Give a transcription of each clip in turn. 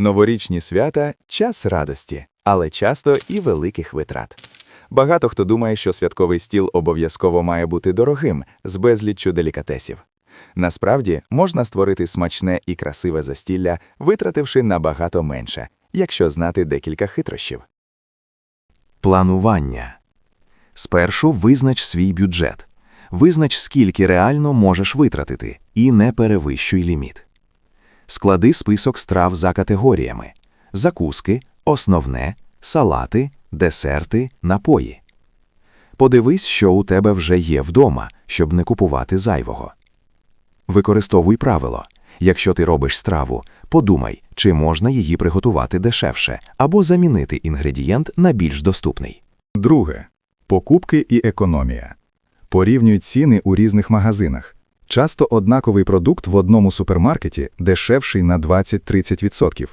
Новорічні свята час радості, але часто і великих витрат. Багато хто думає, що святковий стіл обов'язково має бути дорогим, з безліччю делікатесів. Насправді можна створити смачне і красиве застілля, витративши набагато менше, якщо знати декілька хитрощів. Планування. Спершу визнач свій бюджет. Визнач, скільки реально можеш витратити, і не перевищуй ліміт. Склади список страв за категоріями: закуски, основне, салати, десерти, напої. Подивись, що у тебе вже є вдома, щоб не купувати зайвого. Використовуй правило. Якщо ти робиш страву, подумай, чи можна її приготувати дешевше або замінити інгредієнт на більш доступний. Друге. Покупки і економія. Порівнюй ціни у різних магазинах. Часто однаковий продукт в одному супермаркеті дешевший на 20-30%.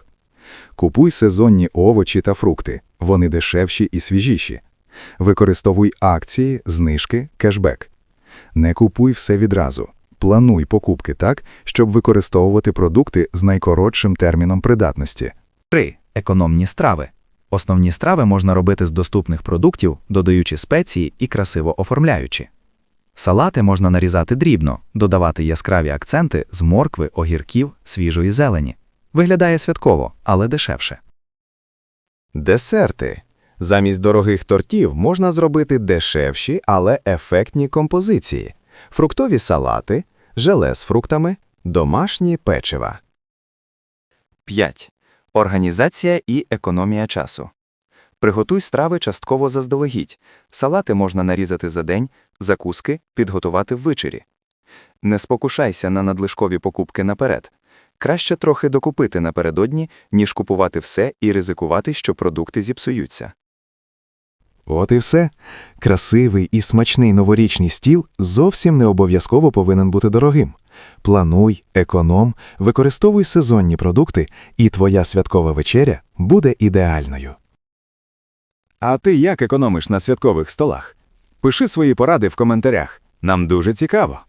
Купуй сезонні овочі та фрукти. Вони дешевші і свіжіші. Використовуй акції, знижки, кешбек. Не купуй все відразу. Плануй покупки так, щоб використовувати продукти з найкоротшим терміном придатності. 3. Економні страви. Основні страви можна робити з доступних продуктів, додаючи спеції і красиво оформляючи. Салати можна нарізати дрібно, додавати яскраві акценти з моркви, огірків, свіжої зелені. Виглядає святково, але дешевше. Десерти. Замість дорогих тортів можна зробити дешевші, але ефектні композиції: фруктові салати, желе з фруктами, домашні печива. 5. Організація і економія часу. Приготуй страви частково заздалегідь. Салати можна нарізати за день, закуски підготувати ввечері. Не спокушайся на надлишкові покупки наперед. Краще трохи докупити напередодні, ніж купувати все і ризикувати, що продукти зіпсуються. От і все. Красивий і смачний новорічний стіл зовсім не обов'язково повинен бути дорогим. Плануй, економ, використовуй сезонні продукти, і твоя святкова вечеря буде ідеальною. А ти як економиш на святкових столах? Пиши свої поради в коментарях. Нам дуже цікаво.